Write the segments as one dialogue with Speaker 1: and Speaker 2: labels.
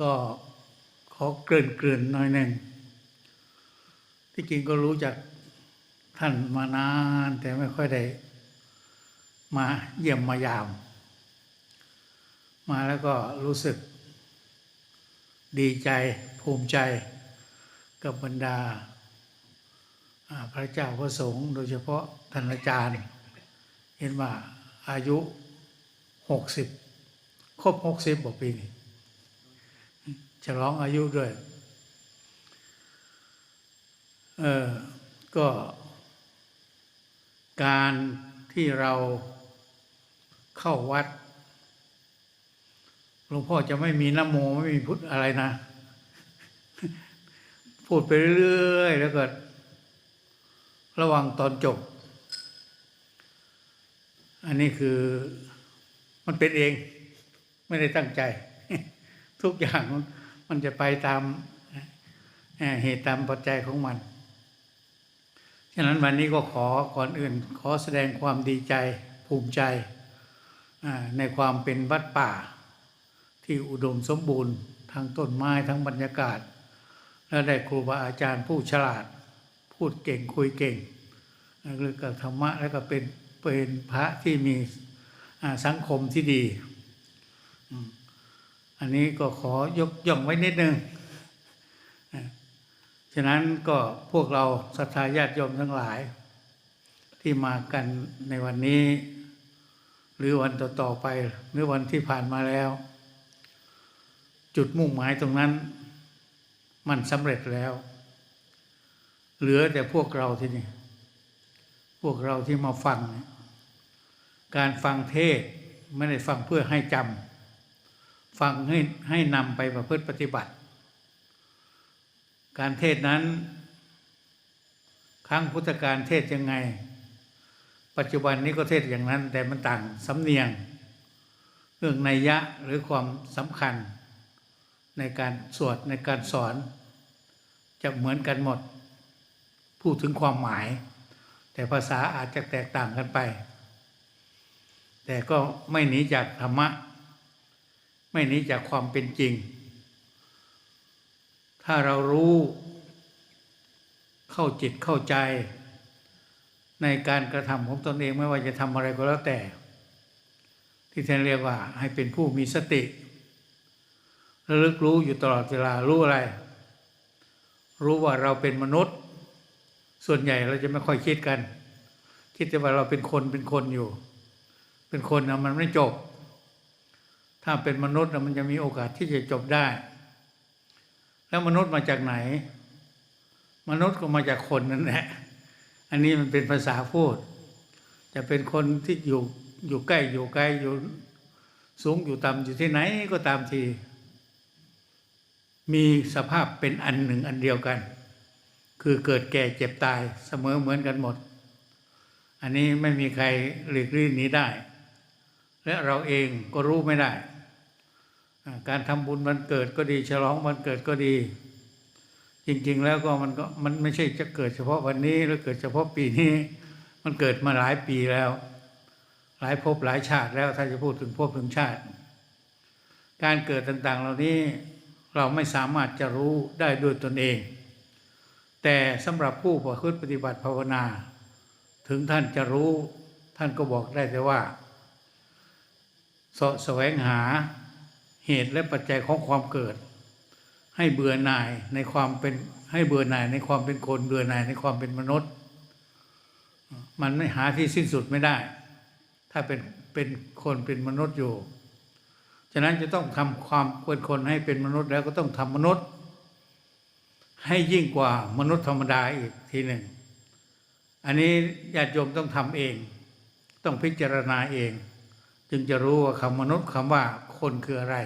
Speaker 1: ก็ขอเกริ่นเกริ่นหน่อยหนึ่งที่จริงก็รู้จักท่านมานาน แต่ไม่ค่อยได้ มาเยี่ยมมายาม มาแล้วก็รู้สึก ดีใจภูมิใจกับบรรดาพระเจ้าพระสงฆ์โดยเฉพาะท่านอาจารย์ เห็นว่าอายุหกสิบครบหกสิบกว่าปีนี้ ฉลองอายุด้วย เออ ก็ การที่เราเข้าวัดหลวงพ่อจะไม่มีน้ำโมไม่มีพุทธอะไรนะ พูดไปเรื่อยๆแล้วก็ ระวังตอนจบ อันนี้คือมันเป็นเอง ไม่ได้ตั้งใจ ทุกอย่างมัน มันจะไปตามเหตุตามปัจจัยของมัน ฉะนั้นวันนี้ก็ขอก่อนอื่น ขอแสดงความดีใจภูมิใจในความเป็นวัดป่า ที่อุดมสมบูรณ์ ทั้งต้นไม้ทั้งบรรยากาศ และได้ครูบาอาจารย์ผู้ฉลาด พูดเก่งคุยเก่งเรื่องกับธรรมะแล้วก็เป็นเป็นพระที่มีสังคมที่ดี อันนี้ก็ขอยกย่องไว้นิดนึงอ่าฉะนั้นก็พวกเราศรัทธาญาติโยมทั้งหลาย ที่มากันในวันนี้ หรือวันต่อๆไป หรือวันที่ผ่านมาแล้ว จุดมุ่งหมายตรงนั้น มันสำเร็จแล้ว เหลือแต่พวกเราที่นี่ พวกเราที่มาฟัง การฟังเทศไม่ได้ฟังเพื่อให้จำ ฟังให้ให้นำไปประพฤติปฏิบัติ การเทศนั้น ครั้งพุทธการเทศยังไง ปัจจุบันนี้ก็เทศอย่างนั้น แต่มันต่างสำเนียง เรื่องนัยยะหรือความสำคัญ ในการสวดในการสอน จะเหมือนกันหมด พูดถึงความหมาย แต่ภาษาอาจจะแตกต่างกันไป แต่ก็ไม่หนีจากธรรมะ ไม่หนีจากความเป็นจริง ถ้าเรารู้ เข้าจิตเข้าใจ ในการกระทำของตนเองไม่ว่าจะทำอะไรก็แล้วแต่ ที่ท่านเรียกว่าให้เป็นผู้มีสติระลึกรู้อยู่ตลอดเวลารู้อะไร รู้ว่าเราเป็นมนุษย์ ส่วนใหญ่เราจะไม่ค่อยคิดกัน คิดแต่ว่าเราเป็นคนเป็นคนอยู่ เป็นคนนะมันไม่จบ ถ้าเป็นมนุษย์นะมันจะมีโอกาสที่จะจบได้ แล้วมนุษย์มาจากไหน มนุษย์ก็มาจากคนนั่นแหละอันนี้มันเป็นภาษาพูด จะเป็นคนที่อยู่อยู่ใกล้อยู่ไกลอยู่สูงอยู่ต่ำอยู่ที่ไหนก็ตามที มีสภาพเป็นอันหนึ่งอันเดียวกัน คือเกิดแก่เจ็บตายเสมอเหมือนกันหมด อันนี้ไม่มีใครหลีกลี่หนีได้ และเราเองก็รู้ไม่ได้ การทำบุญวันเกิดก็ดี ฉลองวันเกิดก็ดี จริง ๆ แล้วก็มันก็มันไม่ใช่จะเกิดเฉพาะวันนี้หรือเกิดเฉพาะปีนี้ มันเกิดมาหลายปีแล้ว หลายภพหลายชาติแล้วถ้าจะพูดถึงภพถึงชาติ การเกิดต่างๆ เหล่านี้เราไม่สามารถจะรู้ได้ด้วยตนเอง แต่สำหรับผู้ประพฤติปฏิบัติภาวนา ถึงท่านจะรู้ท่านก็บอกได้แต่ว่าสะแสวงหา เหตุและปัจจัยของความเกิด ให้เบื่อหน่ายในความเป็นให้เบื่อหน่ายในความเป็นคนเบื่อหน่ายในความเป็นมนุษย์ มันไม่หาที่สิ้นสุดไม่ได้ ถ้าเป็นเป็นคนเป็นมนุษย์อยู่ ฉะนั้นจะต้องทำความเป็นคนให้เป็นมนุษย์แล้วก็ต้องทำมนุษย์ ให้ยิ่งกว่ามนุษย์ธรรมดาอีกทีหนึ่ง อันนี้ญาติโยมต้องทำเอง ต้องพิจารณาเอง จึงจะรู้ว่าคำมนุษย์คำว่า คนคืออะไร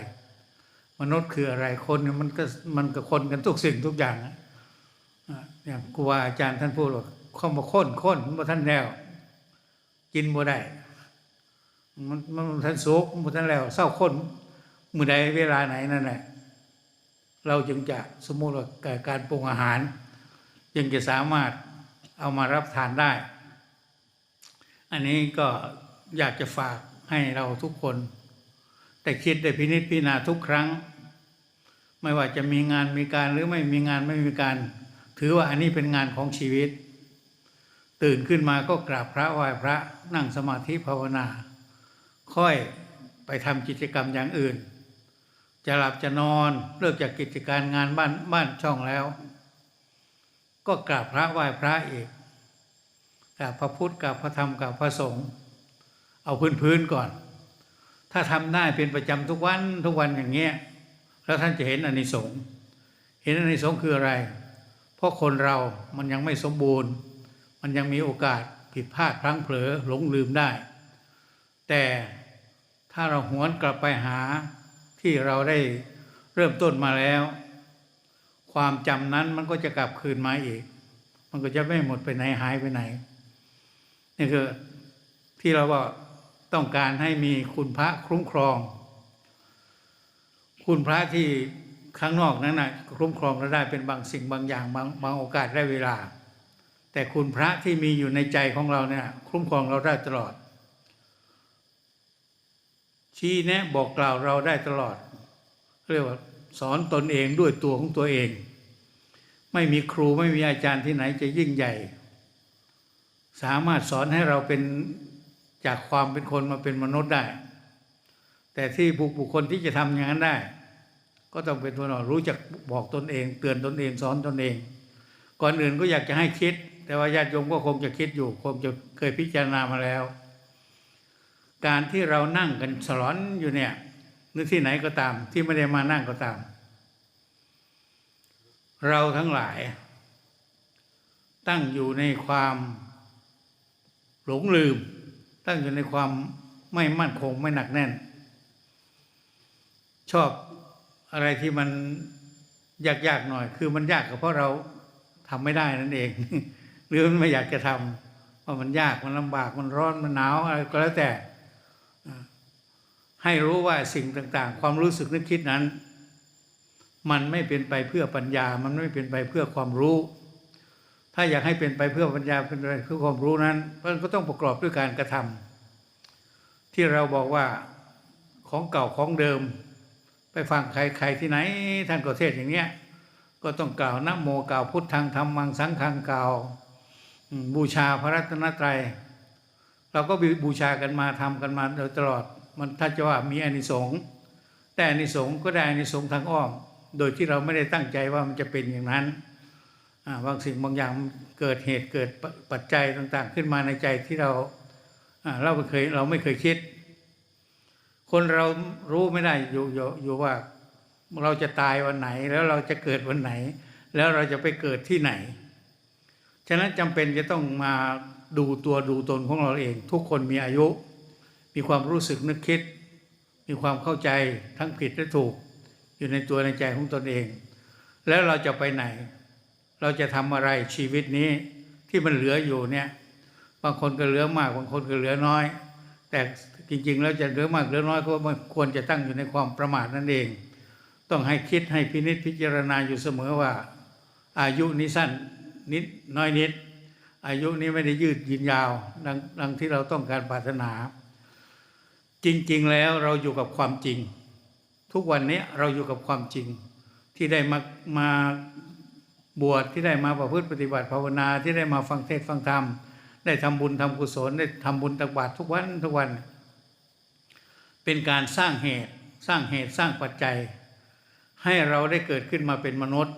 Speaker 1: มนุษย์คืออะไรคนมันก็มันก็คนกันทุกสิ่งทุกอย่างนะอ่ย่างครูบาอาจารย์ท่านพูดว่าข้ามาค้นค้นมาท่านแล้ว กินบ่ได้มันมันท่านสุกมันท่านแล้วเศร้าค้นมือใดเวลาไหนนั่นแหละเราจึงจะสมมติว่าการปรุงอาหารจึงจะสามารถเอามารับทานได้ อันนี้ก็อยากจะฝากให้เราทุกคน แต่คิดได้พินิจพิจารณาทุกครั้ง ไม่ว่าจะมีงานมีการหรือไม่มีงานไม่มีการ ถือว่าอันนี้เป็นงานของชีวิต ตื่นขึ้นมาก็กราบพระไหว้พระนั่งสมาธิภาวนา ค่อยไปทำกิจกรรมอย่างอื่น จะหลับจะนอนเลิกจากกิจการงานบ้านบ้านช่องแล้ว ก็กราบพระไหว้พระอีกกราบพระพุทธกราบพระธรรมกราบพระสงฆ์เอาพื้นๆก่อน ถ้าทำได้เป็นประจำทุกวันทุกวันอย่างเงี้ยแล้วท่านจะเห็นอานิสงส์เห็นอานิสงส์คืออะไร เพราะคนเรามันยังไม่สมบูรณ์ มันยังมีโอกาสผิดพลาดพลั้งเผลอหลงลืมได้ แต่ถ้าเราหวนกลับไปหาที่เราได้เริ่มต้นมาแล้ว ความจำนั้นมันก็จะกลับคืนมาอีก มันก็จะไม่หมดไปไหนหายไปไหนนี่คือที่เราว่า ต้องการให้มีคุณพระคุ้มครอง คุณพระที่ข้างนอกนั้นนะคุ้มครองเราได้เป็นบางสิ่งบางอย่างบางบางโอกาสได้เวลา แต่คุณพระที่มีอยู่ในใจของเราเนี่ยคุ้มครองเราได้ตลอด ชี้แนะบอกกล่าวเราได้ตลอดเรียกว่าสอนตนเองด้วยตัวของตัวเอง ไม่มีครูไม่มีอาจารย์ที่ไหนจะยิ่งใหญ่ สามารถสอนให้เราเป็น จากความเป็นคนมาเป็นมนุษย์ได้ แต่ที่บุคคลที่จะทำอย่างนั้นได้ ก็ต้องเป็นตัวเรารู้จักบอกตนเอง เตือนตนเองสอนตนเอง ก่อนอื่นก็อยากจะให้คิด แต่ว่าญาติโยมก็คงจะคิดอยู่ คงจะเคยพิจารณามาแล้ว การที่เรานั่งกันสลอนอยู่เนี่ยหรือที่ไหนก็ตาม ที่ไม่ได้มานั่งก็ตาม เราทั้งหลาย ตั้งอยู่ในความหลงลืม ตั้งอยู่ในความไม่มั่นคงไม่หนักแน่น ชอบอะไรที่มันยากๆหน่อย คือมันยากก็เพราะเราทำไม่ได้นั่นเอง หรือมันไม่อยากจะทำเพราะมันยากมันลำบากมันร้อนมันหนาวอะไรก็แล้วแต่ ให้รู้ว่าสิ่งต่าง ๆ ความรู้สึกนึกคิดนั้น มันไม่เป็นไปเพื่อปัญญา มันไม่เป็นไปเพื่อความรู้ ถ้าอยากให้เป็นไปเพื่อปัญญาเป็นไปเพื่อความรู้นั้นมันก็ต้องประกอบด้วยการกระทำที่เราบอกว่าของเก่าของเดิม ไปฟังใครใครที่ไหน ท่านก็เทศอย่างเนี้ยก็ต้องกล่าวนะโมกล่าวพุทธังธรรมังสังฆังกล่าวบูชาพระรัตนตรัย เราก็บูชากันมาทำกันมาโดยตลอด มันถ้าจะว่ามีอานิสงส์แต่อานิสงส์ก็ได้อานิสงส์ทางอ้อม โดยที่เราไม่ได้ตั้งใจว่ามันจะเป็นอย่างนั้น บางสิ่งบางอย่างเกิดเหตุเกิดปปัจจัยต่าง ๆ ขึ้นมาในใจที่เราเราไม่เคยเราไม่เคยคิด คนเรารู้ไม่ได้อยู่อยู่อยู่ว่าเราจะตายวันไหน แล้วเราจะเกิดวันไหน แล้วเราจะไปเกิดที่ไหน ฉะนั้นจำเป็นจะต้องมาดูตัวดูตนของเราเอง ทุกคนมีอายุ มีความรู้สึกนึกคิด มีความเข้าใจทั้งผิดและถูก อยู่ในตัวในใจของตนเอง แล้วเราจะไปไหน เราจะทำอะไรชีวิตนี้ที่มันเหลืออยู่เนี่ย บางคนก็เหลือมาก บางคนก็เหลือน้อย แต่จริงๆแล้วจะเหลือมากเหลือน้อยก็มันควรจะตั้งอยู่ในความประมาทนั่นเอง ต้องให้คิดให้พินิจพิจารณาอยู่เสมอว่า อายุนี้สั้นนิดน้อยนิด อายุนี้ไม่ได้ยืดยินยาวดังดังที่เราต้องการปรารถนา จริงๆแล้วเราอยู่กับความจริง ทุกวันนี้เราอยู่กับความจริงที่ได้มามา บวชที่ได้มาประพฤติปฏิบัติภาวนาที่ได้มาฟังเทศฟังธรรม ได้ทำบุญทำกุศลได้ทำบุญตักบาตรทุกวันทุกวัน เป็นการสร้างเหตุสร้างเหตุสร้างปัจจัย ให้เราได้เกิดขึ้นมาเป็นมนุษย์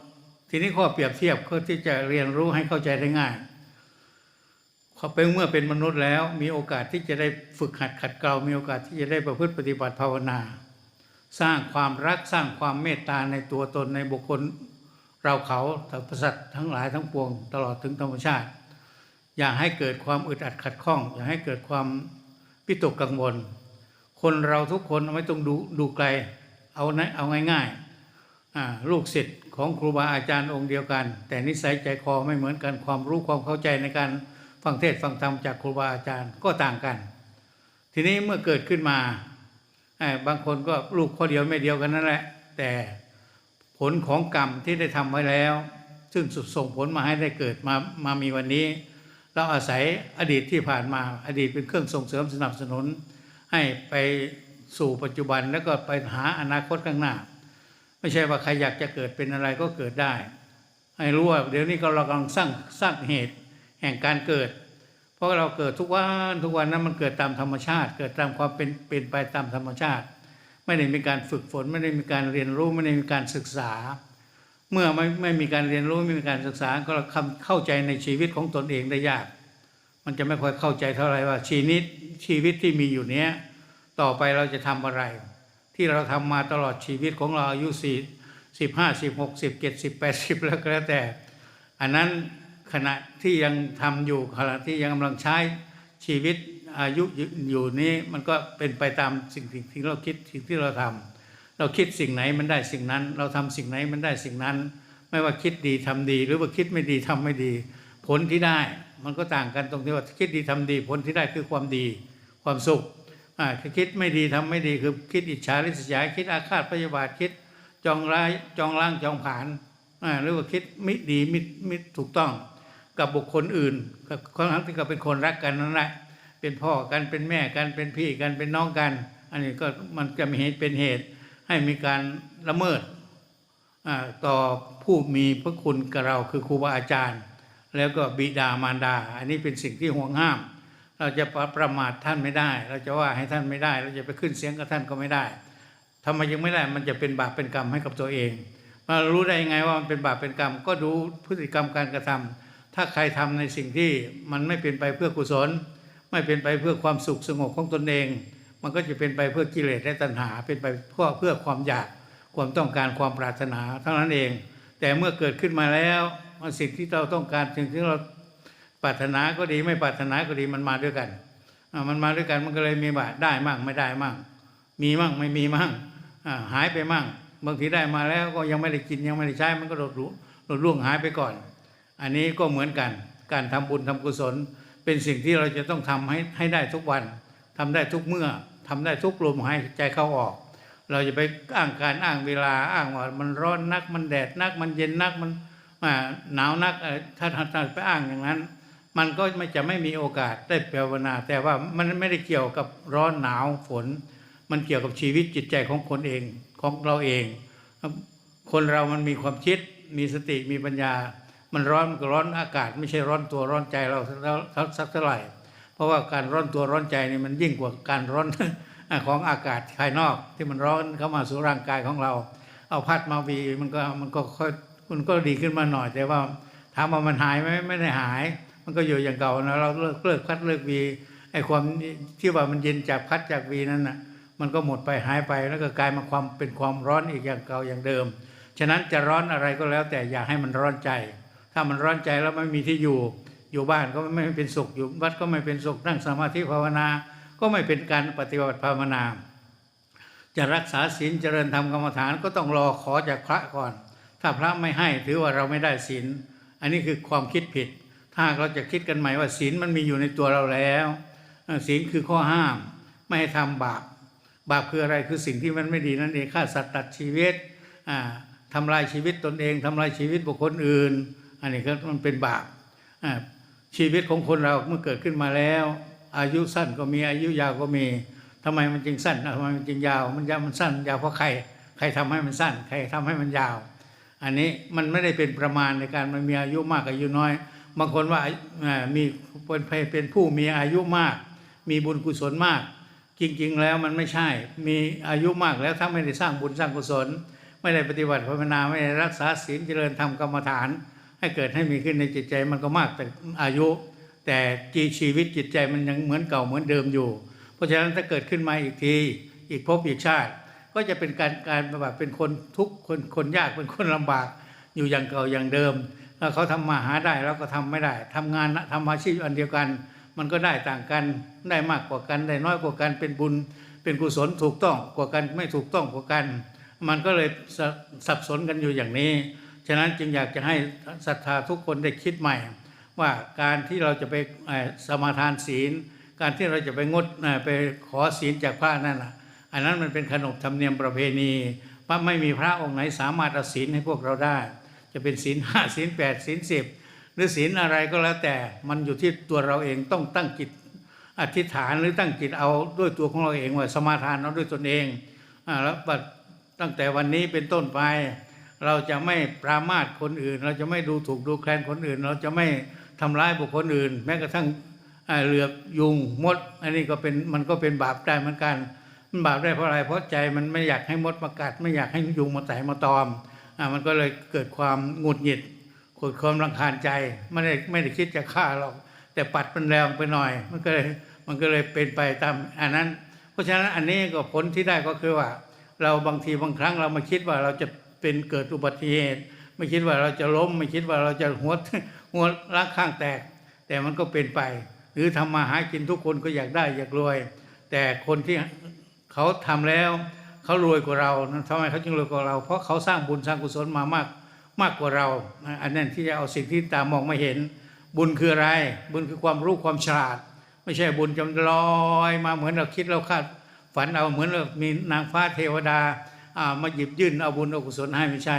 Speaker 1: ทีนี้ข้อเปรียบเทียบเพื่อที่จะเรียนรู้ให้เข้าใจได้ง่ายเขาเป็นเมื่อเป็นมนุษย์แล้ว มีโอกาสที่จะได้ฝึกหัดขัดเกลามีโอกาสที่จะได้ประพฤติปฏิบัติภาวนา สร้างความรักสร้างความเมตตาในตัวตนในบุคคล เราเขาสรรพสัตว์ทั้งหลายทั้งปวง ตลอดถึงธรรมชาติ อย่าให้เกิดความอึดอัดขัดข้อง อย่าให้เกิดความพิตกกังวล คนเราทุกคนไม่ต้องดูดูไกลเอานะเอาง่ายๆลูกศิษย์ของครูบาอาจารย์องค์เดียวกัน แต่นิสัยใจคอไม่เหมือนกันความรู้ความเข้าใจในการฟังเทศฟังธรรมจากครูบาอาจารย์ก็ต่างกัน ทีนี้เมื่อเกิดขึ้นมาบางคนก็ลูกข้อเดียวไม่เดียวกันนั่นแหละ แต่ ผลของกรรมที่ได้ทำไว้แล้ว ซึ่งส่งผลมาให้ได้เกิดมามามีวันนี้ เราอาศัยอดีตที่ผ่านมาอดีตเป็นเครื่องส่งเสริมสนับสนุน ให้ไปสู่ปัจจุบันแล้วก็ไปหาอนาคตข้างหน้า ไม่ใช่ว่าใครอยากจะเกิดเป็นอะไรก็เกิดได้ ให้รู้ว่าเดี๋ยวนี้ก็เรากำลังสร้างสร้างเหตุแห่งการเกิด เพราะเราเกิดทุกวันทุกวันนั้นมันเกิดตามธรรมชาติ เกิดตามความเป็นเป็นไปตามธรรมชาติ ไม่ได้มีการฝึกฝน ไม่ได้มีการเรียนรู้ ไม่ได้มีการศึกษา เมื่อไม่ไม่มีการเรียนรู้ไม่มีการศึกษาก็เราคำเข้าใจในชีวิตของตนเองได้ยาก มันจะไม่ค่อยเข้าใจเท่าไหร่ว่าชีวิตชีวิตที่มีอยู่เนี้ยต่อไปเราจะทำอะไร ที่เราทำมาตลอดชีวิตของเราอายุสี่สิบห้าสิบหกสิบเจ็ดสิบแปดสิบแล้วก็แล้วแต่ อันนั้นขณะที่ยังทำอยู่ขณะที่ยังกำลังใช้ชีวิต อายุอยู่นี้มันก็เป็นไปตามสิ่งที่เราคิดสิ่งที่เราทำเราคิดสิ่งไหนมันได้สิ่งนั้น เราทำสิ่งไหนมันได้สิ่งนั้น ไม่ว่าคิดดีทำดี หรือว่าคิดไม่ดีทำไม่ดี ผลที่ได้มันก็ต่างกันตรงที่ว่าคิดดีทำดีผลที่ได้คือความดีความสุขอ่าคิดไม่ดีทำไม่ดีคือคิดอิจฉาริษยาคิดอาฆาตพยาบาทคิดจองร้ายจองล่างจองผานอ่าหรือว่าคิดไม่ดีไม่ไม่ถูกต้องกับบุคคลอื่นกับคนทั้งที่ก็เป็นคนรักกันนั่นแหละ เป็นพ่อกันเป็นแม่กันเป็นพี่กันเป็นน้องกัน อันนี้ก็มันจะมีเหตุเป็นเหตุให้มีการละเมิดต่อผู้มีพระคุณกับเราคือครูบาอาจารย์ แล้วก็บิดามารดา อันนี้เป็นสิ่งที่ห่วงห้าม เราจะประมาทท่านไม่ได้ เราจะว่าให้ท่านไม่ได้ เราจะไปขึ้นเสียงกับท่านก็ไม่ได้ทำไมยังไม่ได้มันจะเป็นบาปเป็นกรรมให้กับตัวเองมารู้ได้ยังไงว่ามันเป็นบาปเป็นกรรม ก็ดูพฤติกรรมการกระทำถ้าใครทำในสิ่งที่มันไม่เป็นไปเพื่อกุศล ไม่เป็นไปเพื่อความสุขสงบของตนเอง มันก็จะเป็นไปเพื่อกิเลสและตัณหา เป็นไปเพื่อเพื่อความอยากความต้องการความปรารถนาเท่านั้นเอง แต่เมื่อเกิดขึ้นมาแล้วมันสิ่งที่เราต้องการสิ่งที่เราปรารถนาก็ดีไม่ปรารถนาก็ดีมันมาด้วยกันมันมาด้วยกันมันก็เลยมีบาได้มั่งไม่ได้มั่ง มีมั่งไม่มีมั่งหายไปมั่งบางทีได้มาแล้วก็ยังไม่ได้กินยังไม่ได้ใช้มันก็หลดรู้หลดล่วงหายไปก่อน อันนี้ก็เหมือนกัน การทำบุญทำกุศล เป็นสิ่งที่เราจะต้องทำให้ให้ได้ทุกวันทำได้ทุกเมื่อทำได้ทุกลมหายใจเข้าออก เราจะไปอ้างการอ้างเวลาอ้างว่ามันร้อนนักมันแดดนักมันเย็นนักมันหนาวนักถ้าถ้าถ้าไปอ้างอย่างนั้น มันก็ไม่จะไม่มีโอกาสได้ภาวนา แต่ว่ามันไม่ได้เกี่ยวกับร้อนหนาวฝน มันเกี่ยวกับชีวิตจิตใจของคนเองของเราเอง คนเรามันมีความคิดมีสติมีปัญญา มันร้อนก็ร้อนอากาศ ไม่ใช่ร้อนตัวร้อนใจเราสักเท่าไหร่ เพราะว่าการร้อนตัวร้อนใจนี่มันยิ่งกว่าการร้อนของอากาศภายนอก ที่มันร้อนเข้ามาสู่ร่างกายของเรา เอาพัดมาวีมันก็มันก็ค่อยมันก็ดีขึ้นมาหน่อย แต่ว่าถามว่ามันหายไหมไม่ได้หาย มันก็อยู่อย่างเก่านะเราเลิกเลิกพัดเลิกวีไอ้ความที่ว่ามันเย็นจากพัดจากวีนั้นน่ะมันก็หมดไปหายไปแล้วก็กลายมาความเป็นความร้อนอีกอย่างเก่าอย่างเดิม ฉะนั้นจะร้อนอะไรก็แล้วแต่อย่าให้มันร้อนใจ ถ้ามันร้อนใจแล้วไม่มีที่อยู่ อยู่บ้านก็ไม่เป็นสุขอยู่วัดก็ไม่เป็นสุขนั่งสมาธิภาวนา ก็ไม่เป็นการปฏิบัติภาวนา จะรักษาศีลเจริญธรรมกรรมฐานก็ต้องรอขอจากพระก่อน ถ้าพระไม่ให้ถือว่าเราไม่ได้ศีลอันนี้คือความคิดผิด ถ้าเราจะคิดกันใหม่ว่าศีลมันมีอยู่ในตัวเราแล้วศีลคือข้อห้าม ไม่ให้ทำบาปบาปคืออะไรคือสิ่งที่มันไม่ดีนั่นเองฆ่าสัตว์ตัดชีวิตอ่าทำลายชีวิตตนเองทำลายชีวิตบุคคลอื่น อันนี้ก็มันเป็นบาปชีวิตของคนเราเมื่อเกิดขึ้นมาแล้ว อายุสั้นก็มีอายุยาวก็มีทำไมมันจึงสั้นทำไมมันจึงยาว มันยาวมันสั้น ยาวเพราะใคร ใครทำให้มันสั้น ใครทำให้มันยาว อันนี้มันไม่ได้เป็นประมาณในการมันมีอายุมากอายุน้อย บางคนว่าอ่ามีเป็นเป็นผู้มีอายุมาก มีบุญกุศลมาก จริง ๆ แล้วมันไม่ใช่ มีอายุมากแล้วถ้าไม่ได้สร้างบุญสร้างกุศล ไม่ได้ปฏิบัติภาวนาไม่ได้รักษาศีลเจริญธรรมกรรมฐาน ให้เกิดให้มีขึ้นในจิตใจมันก็มากแต่อายุ แต่จีชีวิตจิตใจมันยังเหมือนเก่าเหมือนเดิมอยู่ เพราะฉะนั้นถ้าเกิดขึ้นมาอีกที อีกภพอีกชาติ ก็จะเป็นการการแบบเป็นคนทุกข์คนคนยากเป็นคนลำบาก อยู่อย่างเก่าอย่างเดิมแล้วเขาทำมาหาได้เราก็ทำไม่ได้ทำงานทำอาชีพอันเดียวกัน มันก็ได้ต่างกันได้มากกว่ากันได้น้อยกว่ากันเป็นบุญ เป็นกุศลถูกต้องกว่ากันไม่ถูกต้องกว่ากัน มันก็เลยสสับสนกันอยู่อย่างนี้ ฉะนั้นจึงอยากจะให้ศรัทธาทุกคนได้คิดใหม่ ว่าการที่เราจะไปสมาทานศีล การที่เราจะไปงดไปขอศีลจากพระนั่นน่ะอันนั้นมันเป็นขนบธรรมเนียมประเพณีพระไม่มีพระองค์ไหนสามารถเอาศีลให้พวกเราได้ จะเป็นศีลห้าศีลแปดศีลสิบหรือศีลอะไรก็แล้วแต่มันอยู่ที่ตัวเราเองต้องตั้งจิตอธิษฐานหรือตั้งจิตเอาด้วยตัวของเราเองว่าสมาทานเอาด้วยตนเองอแล้วตั้งแต่วันนี้เป็นต้นไป เราจะไม่ปรามาสคนอื่น เราจะไม่ดูถูกดูแคลนคนอื่น เราจะไม่ทำร้ายบุคคลอื่น แม้กระทั่งเหลือบยุงมด อันนี้ก็เป็นมันก็เป็นบาปได้เหมือนกันมันบาปได้เพราะอะไรเพราะใจมันไม่อยากให้มดมากัด ไม่อยากให้ยุงมาไต่มาตอมอ่ามันก็เลยเกิดความหงุดหงิดเกิดความรังคาญใจไม่ได้ไม่ได้คิดจะฆ่าหรอกแต่ปัดมันแรงไปหน่อย มันก็เลยมันก็เลยเป็นไปตามอันนั้น เพราะฉะนั้นอันนี้ก็ผลที่ได้ก็คือว่า เราบางทีบางครั้งเรามาคิดว่าเราจะ เป็นเกิดอุบัติเหตุ ไม่คิดว่าเราจะล้ม ไม่คิดว่าเราจะหัวหัวล้างข้างแตก แต่มันก็เป็นไป หรือทำมาหากินทุกคนก็อยากได้อยากรวย แต่คนที่เขาทำแล้วเขารวยกว่าเราทำไมเขาจึงรวยกว่าเรา เพราะเขาสร้างบุญสร้างกุศลมามากมากกว่าเรา อันนั้นที่จะเอาสิ่งที่ตามองไม่เห็น บุญคืออะไร บุญคือความรู้ความฉลาด ไม่ใช่บุญจำลอยมาเหมือนเราคิดเราคาดฝันเอาเหมือนเรามีนางฟ้าเทวดา มาหยิบยื่นเอาบุญเอากุศลให้ไม่ใช่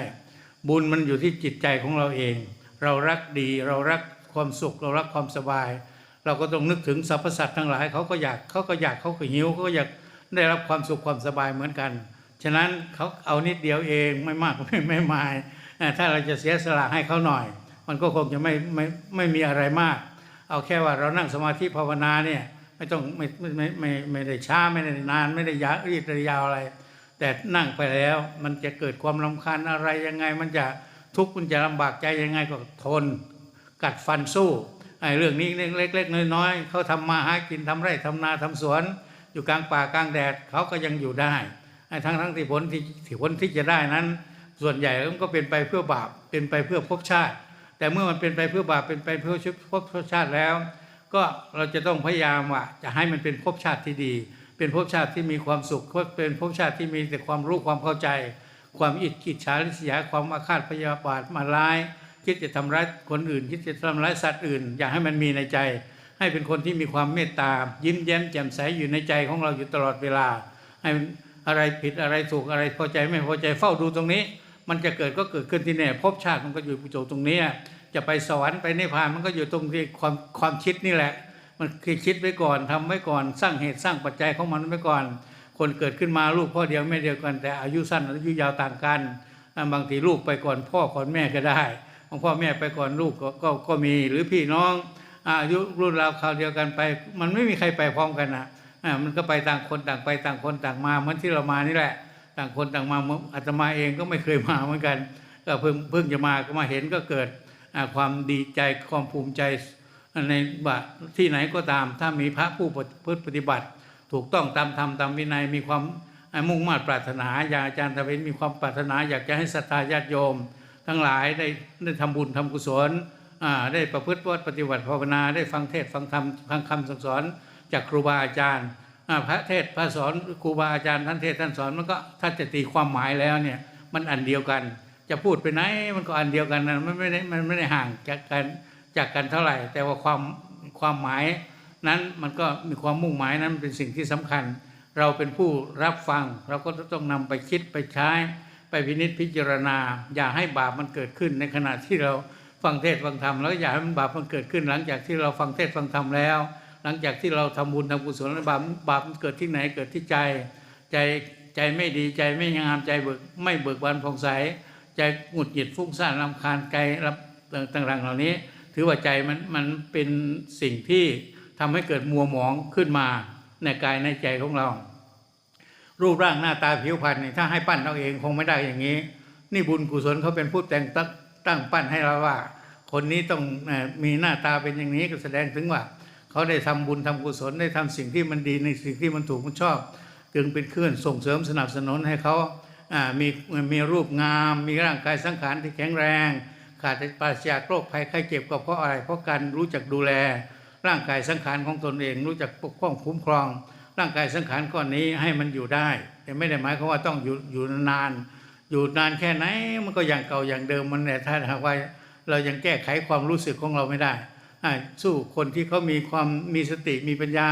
Speaker 1: บุญมันอยู่ที่จิตใจของเราเอง เรารักดีเรารักความสุข เรารักความสบาย เราก็ต้องนึกถึงสรรพสัตว์ทั้งหลายเขาก็อยากเขาก็อยากเขาก็หิวเขาก็อยากได้รับความสุขความสบายเหมือนกัน ฉะนั้นเขาเอานิดเดียวเองไม่มากไม่ไม่มายถ้าเราจะเสียสละให้เขาหน่อย มันก็คงจะไม่ไม่ไม่มีอะไรมาก เอาแค่ว่าเรานั่งสมาธิภาวนาเนี่ยไม่ต้องไม่ไม่ไม่ไม่ไม่ได้ช้าไม่ได้นาน ไม่ได้ยาวรีดยาวอะไร แต่นั่งไปแล้วมันจะเกิดความรำคาญอะไรยังไง มันจะทุกข์มันจะลำบากใจยังไงก็ทน กัดฟันสู้ไอ้เรื่องนี้เล็กๆน้อยๆเขาทำมาหากินทำไร่ทำนาทำสวน อยู่กลางป่ากลางแดดเขาก็ยังอยู่ได้ไอ้ทั้งทั้งที่ผลที่ที่ผลที่จะได้นั้น ส่วนใหญ่มันก็เป็นไปเพื่อบาปเป็นไปเพื่อภพชาติ แต่เมื่อมันเป็นไปเพื่อบาปเป็นไปเพื่อภพชาติแล้ว ก็เราจะต้องพยายามว่าจะให้มันเป็นภพชาติที่ดี เป็นภพชาติที่มีความสุขเป็นภพชาติที่มีแต่ความรู้ความเข้าใจ ความอิจฉาริษยาความอาฆาตพยาบาทมาร้าย คิดจะทำร้ายคนอื่น คิดจะทำร้ายสัตว์อื่น อยากให้มันมีในใจ ให้เป็นคนที่มีความเมตตา ยิ้มแย้มแจ่มใสอยู่ในใจของเราอยู่ตลอดเวลา ให้อะไรผิดอะไรถูกอะไรพอใจไม่พอใจเฝ้าดูตรงนี้ มันจะเกิดก็เกิดขึ้นที่นี่ภพชาติมันก็อยู่อยู่ตรงนี้จะไปสวรรค์ไปนิพพานมันก็อยู่ตรงที่ความความคิดนี่แหละ มันคือคิดไว้ก่อนทำไว้ก่อนสร้างเหตุสร้างปัจจัยของมันไว้ก่อน คนเกิดขึ้นมาลูกพ่อเดียวแม่เดียวกัน แต่อายุสั้นอายุยาวต่างกันบางทีลูกไปก่อนพ่อก่อนแม่ก็ได้บางพ่อแม่ไปก่อนลูกก็ก็ก็มีหรือพี่น้องอายุรุ่นราวคราวเดียวกันไป มันไม่มีใครไปพร้อมกันนะมันก็ไปต่างคนต่างไปต่างคนต่างมาเหมือนที่เรามานี่แหละ ต่างคนต่างมาอาตมาเองก็ไม่เคยมาเหมือนกัน ก็เพิ่งเพิ่งจะมาก็มาเห็นก็เกิดความดีใจความภูมิใจ ในบาที่ไหนก็ตาม ถ้ามีพระผู้ปฏิบัติ ถูกต้องตามธรรมตามวินัยมีความมุ่งมา่ปรารถนาอย่างอาจารย์ตะเวนมีความปรารถนาอยากจะให้ศรัทธาญาติโยม ทั้งหลายได้ได้ทำบุญทำกุศลได้ประพฤติวัดปฏิบัติภาวนาได้ฟังเทศฟังธรรมฟังคำสั่งสอนจากครูบาอาจารย์พระเทศพระสอนครูบาอาจารย์ท่านเทศท่านสอนมันก็ถ้าจะตีความหมายแล้วเนี่ยมันอันเดียวกัน จะพูดไปไหนมันก็อันเดียวกันนะมันไม่ได้มันไม่ได้ห่างจากกัน จากกันเท่าไหร่ แต่ว่าความความหมายนั้นมันก็มีความมุ่งหมายนั้นเป็นสิ่งที่สำคัญ เราเป็นผู้รับฟัง เราก็ต้องนำไปคิดไปใช้ ไปพินิจพิจารณา อย่าให้บาปมันเกิดขึ้นในขณะที่เราฟังเทศฟังธรรมแล้วอย่าให้มันบาปมันเกิดขึ้น หลังจากที่เราฟังเทศฟังธรรมแล้ว หลังจากที่เราทำบุญทำกุศลแล้วบาปบาปมันเกิดที่ไหนเกิดที่ใจ ใจใจไม่ดีใจไม่งามใจเบิกไม่เบิกบานผ่องใสใจหงุดหงิดฟุ้งซ่านรำคาญไกลรับต่างๆเหล่านี้ ถือว่าใจมันมันเป็นสิ่งที่ทำให้เกิดมัวหมองขึ้นมาในกายในใจของเรา รูปร่างหน้าตาผิวพรรณนี่ถ้าให้ปั้นเราเองคงไม่ได้อย่างนี้ นี่บุญกุศลเขาเป็นผู้แต่งตั้งตั้งปั้นให้เราว่า คนนี้ต้องมีหน้าตาเป็นอย่างนี้ก็แสดงถึงว่า เขาได้ทำบุญทำกุศลได้ทำสิ่งที่มันดีในสิ่งที่มันถูกมันชอบ จึงเป็นเคลื่อนส่งเสริมสนับสนุนให้เขามีมีรูปงาม มีร่างกายสังขารที่แข็งแรง ขาดปราศจากโรคภัยไข้เจ็บก็เพราะอะไร เพราะการรู้จักดูแล ร่างกายสังขารของตนเอง รู้จักปกป้องคุ้มครอง ร่างกายสังขารก้อนนี้ให้มันอยู่ได้ แต่ไม่ได้หมายความว่าต้องอยู่อยู่นาน อยู่นานแค่ไหนมันก็อย่างเก่าอย่างเดิมมันเนี่ยถ้าหากว่าเรายังแก้ไขความรู้สึกของเราไม่ได้สู้คนที่เขามีความมีสติมีปัญญา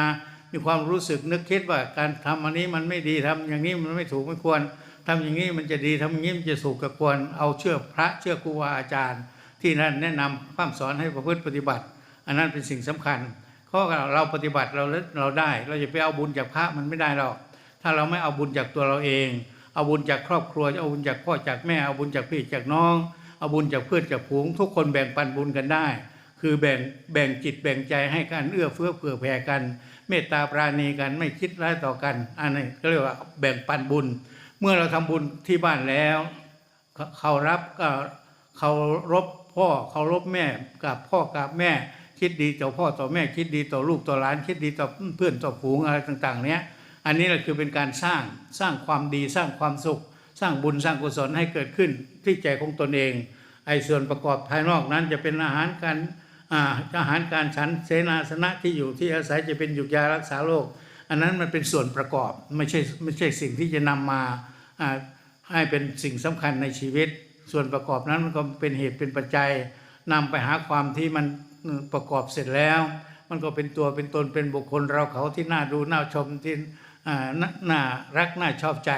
Speaker 1: มีความรู้สึกนึกคิดว่าการทำอันนี้มันไม่ดีทำอย่างนี้มันไม่ถูกไม่ควร ทำอย่างนี้มันจะดีทำอย่างนี้มันจะถูกกับควรเอาเชื่อพระเชื่อครูบาอาจารย์ ที่นั่นแนะนำข้ามสอนให้ประพฤติปฏิบัติ อันนั้นเป็นสิ่งสำคัญเพราะเราปฏิบัติเราเราได้ เราจะไปเอาบุญจากพระมันไม่ได้หรอก ถ้าเราไม่เอาบุญจากตัวเราเอง เอาบุญจากครอบครัวเอาบุญจากพ่อจากแม่เอาบุญจากพี่จากน้องเอาบุญจากเพื่อนจากฝูงทุกคนแบ่งปันบุญกันได้ คือแบ่งแบ่งจิตแบ่งใจให้กันเอื้อเฟื้อเผื่อแผ่กัน เมตตาปราณีกันไม่คิดร้ายต่อกัน อันนี้ก็เรียกว่าแบ่งปันบุญ เมื่อเราทำบุญที่บ้านแล้วเขารับก็เขารบพ่อเขารบแม่กับพ่อกับแม่ คิดดีต่อพ่อต่อแม่ คิดดีต่อลูกต่อหลาน คิดดีต่อเพื่อนต่อฝูงอะไรต่าง ๆ เนี้ยอันนี้แหละคือเป็นการสร้างสร้างความดีสร้างความสุข สร้างบุญสร้างกุศลให้เกิดขึ้นที่ใจของตนเอง ไอ้ส่วนประกอบภายนอกนั้นจะเป็นอาหารการอ่าอาหารการฉันเสนาสนะที่อยู่ที่อาศัยจะเป็นยุกยารักษาโรคอันนั้นมันเป็นส่วนประกอบไม่ใช่ไม่ใช่สิ่งที่จะนำมาอ่า ให้เป็นสิ่งสำคัญในชีวิต ส่วนประกอบนั้นมันก็เป็นเหตุเป็นปัจจัยนำไปหาความที่มันประกอบเสร็จแล้ว มันก็เป็นตัวเป็นตนเป็นบุคคลเราเขาที่น่าดูน่าชมที่น่ารักน่าชอบใจ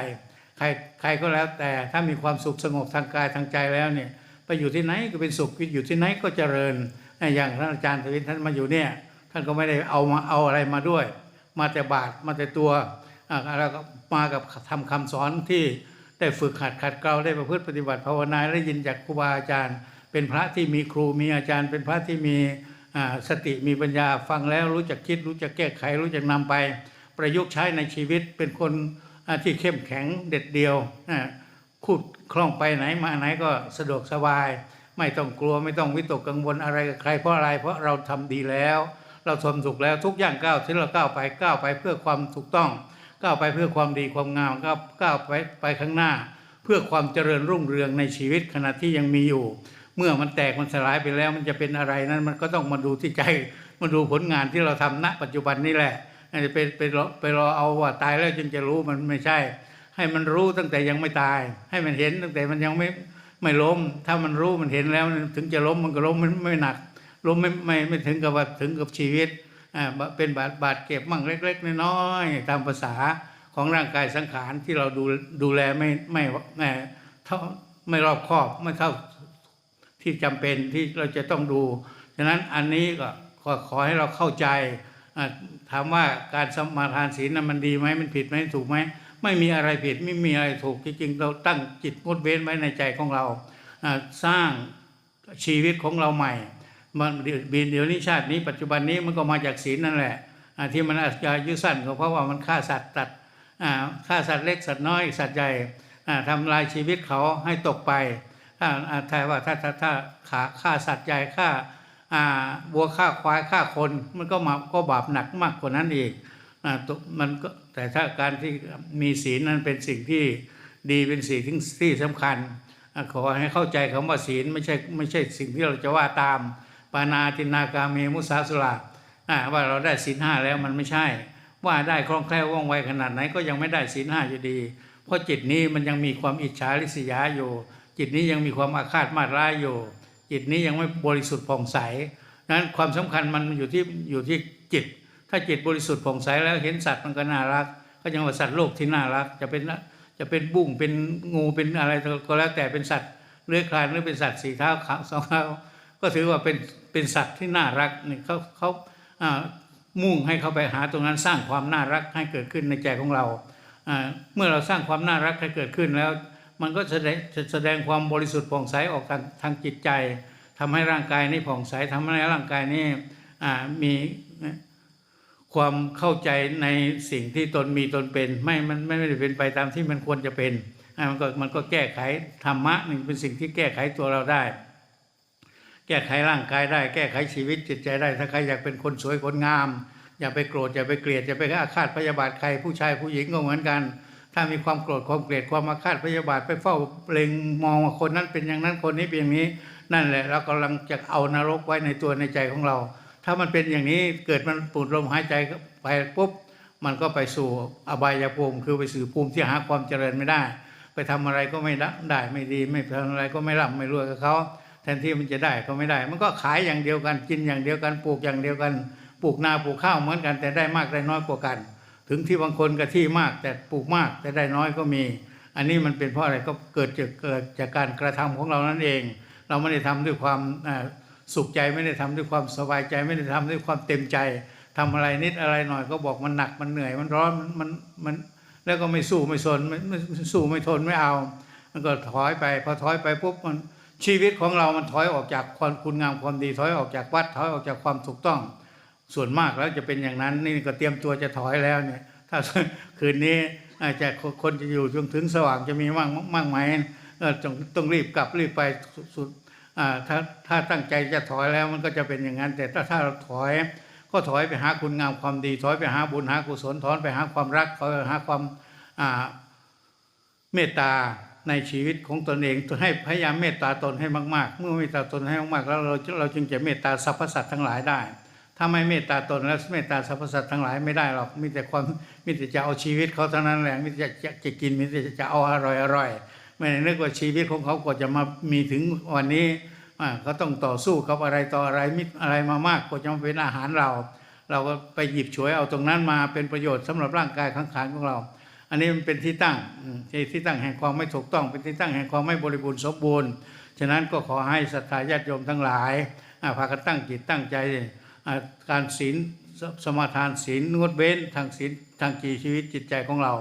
Speaker 1: ใครใครก็แล้วแต่ถ้ามีความสุขสงบทางกายทางใจแล้วเนี่ยไปอยู่ที่ไหนก็เป็นสุขอยู่ที่ไหนก็เจริญ อย่างท่านอาจารย์ทวินท่านมาอยู่เนี่ยท่านก็ไม่ได้เอามาเอาอะไรมาด้วย มาแต่บาทมาแต่ตัว แล้วก็มากับทำคำสอนที่ได้ฝึกหัดขัดเกลาได้ประพฤติปฏิบัติภาวนาได้ยินจากครูบาอาจารย์ เป็นพระที่มีครูมีอาจารย์ เป็นพระที่มีสติมีปัญญาฟังแล้วรู้จักคิด รู้จักแก้ไข รู้จักนำไป ประยุกต์ใช้ในชีวิตเป็นคนที่เข้มแข็งเด็ดเดียวอ่าคูดคล่องไปไหนมาไหนก็สะดวกสบาย ไม่ต้องกลัวไม่ต้องวิตกกังวลอะไรกับใครเพราะอะไร เพราะเราทำดีแล้ว เราทำถูกแล้วทุกอย่างก้าวที่เราก้าวไปก้าวไปเพื่อความถูกต้อง ก้าวไปเพื่อความดีความงามก้าวก้าวไปไปข้างหน้า เพื่อความเจริญรุ่งเรืองในชีวิตขณะที่ยังมีอยู่ เมื่อมันแตกมันสลายไปแล้ว มันจะเป็นอะไรนั้นมันก็ต้องมาดูที่ใจมาดูผลงานที่เราทำณปัจจุบันนี่แหละอาจจะไปไปรอไปรอเอาว่าตายแล้วจึงจะรู้มันไม่ใช่ ให้มันรู้ตั้งแต่ยังไม่ตาย ให้มันเห็นตั้งแต่มันยังไม่ไม่ล้ม ถ้ามันรู้มันเห็นแล้วถึงจะล้มมันก็ล้มไม่ไม่หนักล้มไม่ไม่ไม่ถึงกับว่าถึงกับชีวิต เป็นบาดบาดเจ็บมั่งเล็ก ๆ น้อยๆตามภาษาของร่างกายสังขารที่เราดูดูแลไม่ไม่ไม่เท่าไม่รอบคอบไม่เท่าที่จำเป็นที่เราจะต้องดูฉะนั้นอันนี้ก็ขอขอให้เราเข้าใจถามว่าการสมาทานศีลนั้นมันดีไหมมันผิดไหมถูกไหมไม่มีอะไรผิดไม่มีอะไรถูกจริงๆเราตั้งจิตงดเว้นไว้ในใจของเราสร้างชีวิตของเราใหม่ มันเดี๋ยวเดี๋ยวนี้ชาตินี้ปัจจุบันนี้มันก็มาจากศีลนั่นแหละที่มันอาจจะยุสั้นก็เพราะว่ามันฆ่าสัตว์ตัดฆ่าสัตว์เล็กสัตว์น้อยสัตว์ใหญ่อ่าทำลายชีวิตเขาให้ตกไปถ้าอ่าถ้าว่าถ้าถ้าถ้าขาฆ่าสัตว์ใหญ่ฆ่าอ่าวัวฆ่าควายฆ่าคนมันก็มาก็บาปหนักมากกว่านั้นอีกมันก็แต่ถ้าการที่มีศีลนั้นเป็นสิ่งที่ดีเป็นสิ่งที่ที่สำคัญ ขอให้เข้าใจคำว่าศีลไม่ใช่ไม่ใช่สิ่งที่เราจะว่าตาม ปานาตินากาเมมุสาสุราว่าเราได้ศีลห้าแล้วมันไม่ใช่ ว่าได้คล่องแคล่วว่องไวขนาดไหนก็ยังไม่ได้ศีลห้าอยู่ดี เพราะจิตนี้มันยังมีความอิจฉาริษยาอยู่ จิตนี้ยังมีความอาฆาตมาร้ายอยู่ จิตนี้ยังไม่บริสุทธิ์ผ่องใสนั้นความสำคัญมันอยู่ที่อยู่ที่จิต ถ้าจิตบริสุทธิ์ผ่องใสแล้วเห็นสัตว์มันก็น่ารัก ก็ยังว่าสัตว์โลกที่น่ารัก จะเป็นจะเป็นบุ้งเป็นงูเป็นอะไรก็แล้วแต่เป็นสัตว์เลื้อยคลานหรือเป็นสัตว์สี่เท้าขาสองเท้า ก็ถือว่าเป็นเป็นสัตว์ที่น่ารักนี่เขาเขามุ่งให้เขาไปหาตรงนั้นสร้างความน่ารักให้เกิดขึ้นในใจของเราเมื่อเราสร้างความน่ารักให้เกิดขึ้นแล้ว มันก็แสดงแสดงความบริสุทธิ์ผ่องใสออกทางทางจิตใจทำให้ร่างกายนี้ผ่องใสทำให้ร่างกายนี้อ่มีความเข้าใจในสิ่งที่ตนมีตนเป็น ไม่มันไม่ได้เป็นไปตามที่มันควรจะเป็นอ่ามันก็มันก็แก้ไขธรรมะหนี่งเป็นสิ่งที่แก้ไขตัวเราได้ แก้ไขร่างกายได้ แก้ไขชีวิตจิตใจได้ ถ้าใครอยากเป็นคนสวยคนงาม อย่าไปโกรธอย่าไปเกลียดอย่าไปอาฆาตพยาบาทใครผู้ชายผู้หญิงก็เหมือนกัน ถ้ามีความโกรธความเกลียดความอาฆาตพยาบาทไปเฝ้าเล็งมองว่าคนนั้นเป็นอย่างนั้นคนนี้เป็นอย่างนี้ นั่นแหละเรากำลังจะเอานรกไว้ในตัวในใจของเรา ถ้ามันเป็นอย่างนี้เกิดมันปูดลมหายใจไปปุ๊บมันก็ไปสู่อบายภูมิคือไปสู่ภูมิที่หาความเจริญไม่ได้ ไปทำอะไรก็ไม่ได้ไม่ดี ไม่ทำอะไรก็ไม่ร่ำไม่รวยกับเขา แทนที่มันจะได้ก็ไม่ได้ มันก็ขายอย่างเดียวกันกินอย่างเดียวกันปลูกอย่างเดียวกัน ปลูกนาปลูกข้าวเหมือนกันแต่ได้มากได้น้อยกว่ากัน ถึงที่บางคนก็ที่มากแต่ปลูกมากแต่ได้น้อยก็มี อันนี้มันเป็นเพราะอะไรก็เกิดจากเกิดจากการกระทำของเรานั่นเอง เราไม่ได้ทำด้วยความสุขใจไม่ได้ทำด้วยความสบายใจไม่ได้ทำด้วยความเต็มใจทำอะไรนิดอะไรหน่อยก็บอกมันหนักมันเหนื่อยมันร้อนมันมันแล้วก็ไม่สู้ไม่สนไม่สู้ไม่ทนไม่เอา มันก็ถอยไปพอถอยไปปุ๊บมัน ชีวิตของเรามันถอยออกจากความคุณงามความดี ถอยออกจากวัดถอยออกจากความถูกต้อง ส่วนมากแล้วจะเป็นอย่างนั้น นี่ก็เตรียมตัวจะถอยแล้วเนี่ย ถ้าคืนนี้อาจจะคนจะอยู่จนถึงสว่างจะมีมากมากไหมเออต้องต้องรีบกลับรีบไปสุดถ้าถ้าตั้งใจจะถอยแล้วมันก็จะเป็นอย่างนั้น แต่ถ้าถ้าเราถอย ก็ถอยไปหาคุณงามความดี ถอยไปหาบุญหากุศลถอนไปหาความรักถอยไปหาความเมตตา ในชีวิตของตนเองให้พยายามเมตตาตนให้มากๆ เมื่อเมตตาตนให้มากๆแล้วเราเราจึงจะเมตตาสรรพสัตว์ทั้งหลายได้ ถ้าไม่เมตตาตนแล้วเมตตาสรรพสัตว์ทั้งหลายไม่ได้หรอกมีแต่ความมีแต่จะเอาชีวิตเขาเท่านั้นแหละมีแต่จะจะกินมีแต่จะเอาอร่อยอร่อยไม่ได้นึกว่าชีวิตของเขากว่าจะมามีถึงวันนี้เขาต้องต่อสู้กับอะไรต่ออะไรมิอะไรมามากกว่าจะมาเป็นอาหารเรา เราก็ไปหยิบฉวยเอาตรงนั้นมาเป็นประโยชน์สำหรับร่างกายขังขารของเรา อันนี้มันเป็นที่ตั้งที่ที่ตั้งแห่งความไม่ถูกต้อง เป็นที่ตั้งแห่งความไม่บริบูรณ์สมบูรณ์ ฉะนั้นก็ขอให้ศรัทธาญาติโยมทั้งหลายอ่าพากันตั้งจิตตั้งใจการศีลสสมาทานศีลงดเว้นทางศีลทางจีชีวิตจิตใจของเรา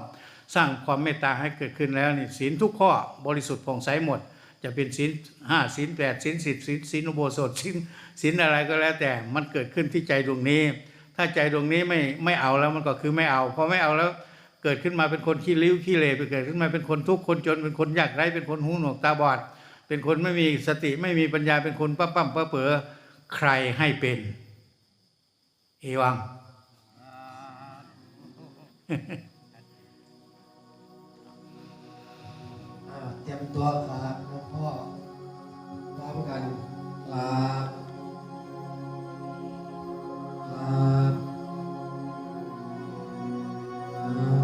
Speaker 1: สร้างความเมตตาให้เกิดขึ้นแล้วนี่ศีลทุกข้อบริสุทธิ์ผ่องใสหมด จะเป็นศีลห้าศีลแปดศีลสิบศีลศีลอุโบสถศีลศีลอะไรก็แล้วแต่มันเกิดขึ้นที่ใจดวงนี้ ถ้าใจดวงนี้ไม่ไม่เอาแล้วมันก็คือไม่เอาพอไม่เอาแล้ว เกิดขึ้นมาเป็นคนขี้ริ้วขี้เลไปเกิดขึ้นมาเป็นคนทุกข์คนจนเป็นคนยากไร้เป็นคนหูหนวกตาบอด เป็นคนไม่มีสติไม่มีปัญญาเป็นคนปั๊มปั๊มเป๋อใครให้เป็นเอวัง
Speaker 2: เตรียมตัวครับหลวงพ่อพร้อมกันลาบครั